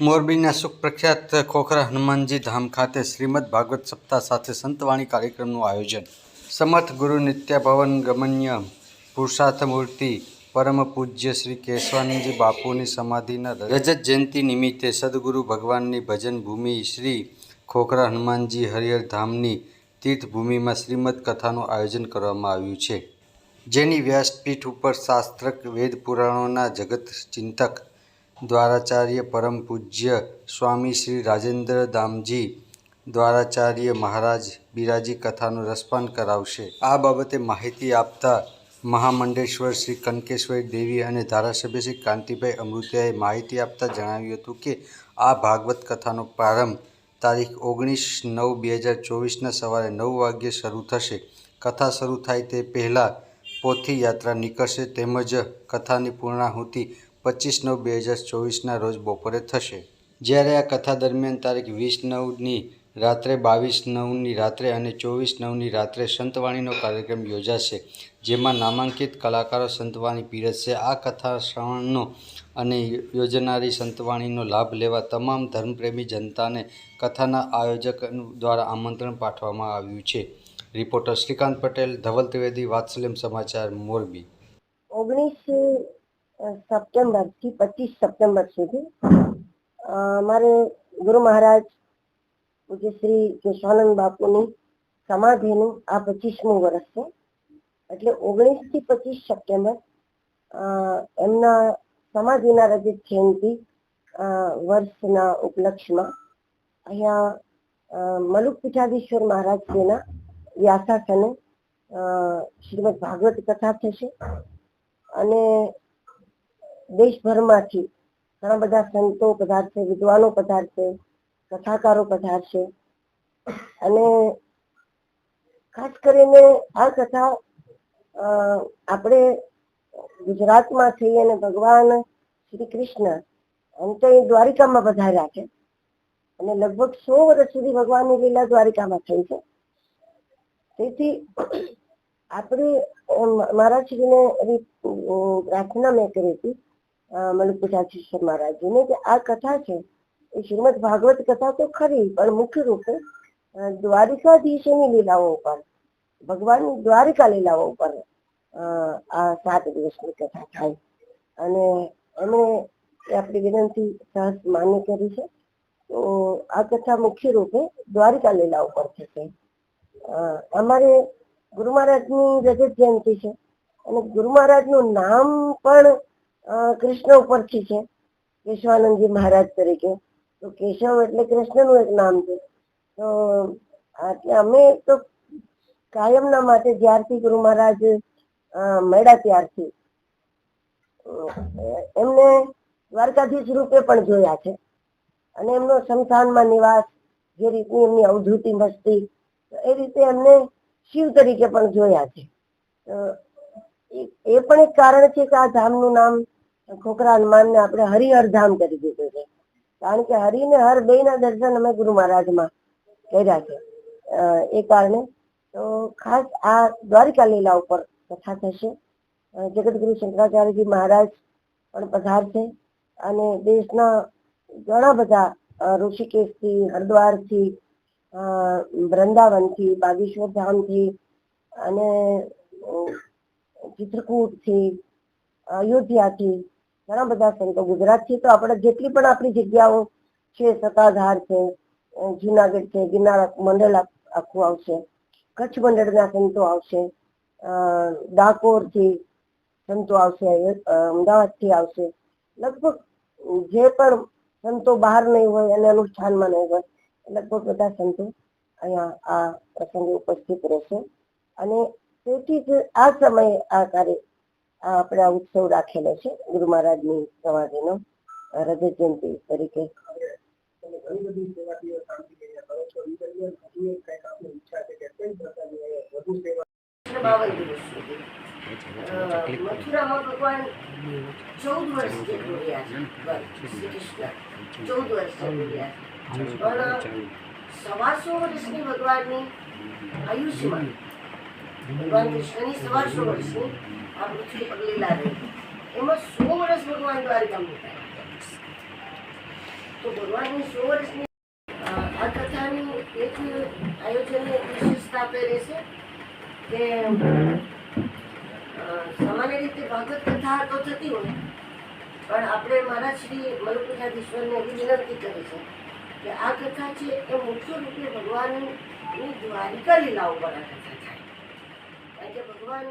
મોરબીના સુપ્રખ્યાત ખોખરા હનુમાનજી ધામ ખાતે શ્રીમદ ભાગવત સપ્તાહ સાથે સંતવાણી કાર્યક્રમનું આયોજન. સમર્થ ગુરુ નિત્યાભવન ગમન્ય પુરુષાર્થ મૂર્તિ પરમ પૂજ્ય શ્રી કેશવાનંદજી બાપુની સમાધિના રજત જયંતિ નિમિત્તે સદગુરુ ભગવાનની ભજન ભૂમિ શ્રી ખોખરા હનુમાનજી હરિહર ધામની તીર્થભૂમિમાં શ્રીમદ કથાનું આયોજન કરવામાં આવ્યું છે. જેની વ્યાસપીઠ ઉપર શાસ્ત્રક વેદ પુરાણોના જગત ચિંતક દ્વારાચાર્ય પરમ પૂજ્ય સ્વામી શ્રી રાજેન્દ્ર દામજી દ્વારાચાર્ય મહારાજ બિરાજી કથાનું રસપાન કરાવશે આ બાબતે માહિતી આપતા મહામંડેશ્વર શ્રી કનકેશ્વરી દેવી અને ધારાસભ્ય શ્રી કાંતિભાઈ અમૃતિયાએ માહિતી આપતા જણાવ્યું હતું કે આ ભાગવત કથાનો પ્રારંભ તારીખ ઓગણીસ નવ બે હજાર ચોવીસના સવારે નવ વાગ્યે શરૂ થશે કથા શરૂ થાય તે પહેલાં પોથી યાત્રા નીકળશે તેમજ કથાની પૂર્ણાહુતિ પચીસ નવ બે હજાર ચોવીસના રોજ બપોરે થશે. જ્યારે આ કથા દરમિયાન તારીખ વીસ નવની રાત્રે બાવીસ નવની રાત્રે અને ચોવીસ નવની રાત્રે સંતવાણીનો કાર્યક્રમ યોજાશે, જેમાં નામાંકિત કલાકારો સંતવાણી પીરસશે. આ કથા શ્રવણનો અને યોજનારી સંતવાણીનો લાભ લેવા તમામ ધર્મપ્રેમી જનતાને કથાના આયોજક દ્વારા આમંત્રણ પાઠવવામાં આવ્યું છે. રિપોર્ટર શ્રીકાંત પટેલ, ધવલ ત્રિવેદી, વાત્સલ્યમ સમાચાર મોરબી. ઓગણીસ સપ્ટેમ્બરથી પચીસ સપ્ટેમ્બર સુધી. અમારે ગુરુ મહારાજ, પૂજ્ય શ્રી કેશવાનંદ બાપુની સમાધિનું આ પચીસમું વર્ષ છે. એટલે ઓગણીસથી પચીસ સપ્ટેમ્બર એમના સમાધિના રજત જયંતિ વર્ષના ઉપલક્ષમાં અહીંયા મલુક પીઠાધીશ્વર મહારાજશ્રીના વ્યાસાસને શ્રીમદ ભાગવત કથા થશે. અને દેશભરમાંથી ઘણા બધા સંતો પધારશે, વિદ્વાનો પધારશે, કથાકારો પધારશે. અને ખાસ કરીને આ કથા આપણે ગુજરાતમાં થઈ અને ભગવાન શ્રી કૃષ્ણ આમ તો દ્વારિકામાં પધાર્યા છે. અને લગભગ સો વર્ષ સુધી ભગવાનની લીલા દ્વારિકામાં થઈ છે. તેથી આપણે મહારાજશ્રીને એવી પ્રાર્થના મેં કરી હતી. મલિકુજાશીશ્વર મહારાજજીને કે આ કથા છે, એ શ્રીમદ ભાગવત કથા તો ખરી, પણ મુખ્ય રૂપે દ્વારિકાધીશની લીલાઓ ઉપર ભગવાનની દ્વારિકા લીલાઓ ઉપર આ સાત દિવસની કથા થાય. અને એમણે આપણી વિનંતી સહસ માન્ય કરી છે. તો આ કથા મુખ્ય રૂપે દ્વારિકા લીલા ઉપર થશે અમારે ગુરુ મહારાજની રજત જયંતિ છે. અને ગુરુ મહારાજનું નામ પણ કૃષ્ણ ઉપરથી છે. કેશવાનંદજી મહારાજ તરીકે. તો કેશવ એટલે કૃષ્ણનું એક નામ છે. તો એટલે અમે તો કાયમના માટે જ્યારથી ગુરુ મહારાજ મળ્યા ત્યારથી. એમને દ્વારકાધીશ રૂપે પણ જોયા છે. અને એમનો સંસ્થાનમાં નિવાસ, જે રીતની એમની અવધૂતિ મસ્તી એ રીતે એમને શિવ તરીકે પણ જોયા છે. એ- પણ એક કારણ છે કે આ ધામનું નામ ખોખરા હનુમાનને આપણે હરિહર ધામ કરી દીધું છે. કારણ કે હરિ ને હર બે ના દર્શન અમે ગુરુ મહારાજમાં કર્યા છે. એ કારણે તો ખાસ આ દ્વારિકા લીલા ઉપર કથા થશે. જગતગુરુ શંકરાચાર્યજી મહારાજ પણ પધારશે અને દેશના ઘણા બધા અ, ઋષિકેશથી હરિદ્વારથી વૃંદાવનથી બાગેશ્વર ધામથી અને ચિત્રકૂટથી અયોધ્યાથી ઘણા બધા સંતો ગુજરાતથી તો આપણે જેટલી પણ આપણી જગ્યાઓ છે, સતાધાર છે જુનાગઢ છે, ગિરનાર મંડળ આખું આવશે. કચ્છ મંડળના સંતો આવશે. ડાકોરથી સંતો આવશે અમદાવાદથી આવશે. લગભગ જે પણ સંતો બહાર નહીં હોય અને અનુષ્ઠાનમાં નહીં હોય, લગભગ બધા સંતો અહીંયા આ પ્રસંગે ઉપસ્થિત રહેશે. અને તેથી જ આ સમયે આ કાર્ય આપણે આ ઉત્સવ રાખેલો છે. ગુરુ મહારાજની સમાધિનો રજત જયંતિ તરીકે. ભગવાન શ્રી કૃષ્ણ ચૌદ વર્ષ જેટલું રહ્યા પણ ભગવાનની સવાસો વર્ષની આ પૃથ્વી પર લીલા રહી. એમાં સો વર્ષ ભગવાન દ્વારિકા મુકાયા તો ભગવાનની સો વર્ષની આ કથાની એક આયોજનની વિશેષતા આપે રહેશે કે સામાન્ય રીતે ભાગવત કથા તો થતી હોય, પણ આપણે મારા શ્રી મલુપ્રસાદીશ્વરને એવી વિનંતી કરી છે કે આ કથા છે એ મુખ્ય રૂપે ભગવાનની દ્વારિકા લીલા ઉપર આ કથા થાય. કારણ કે ભગવાન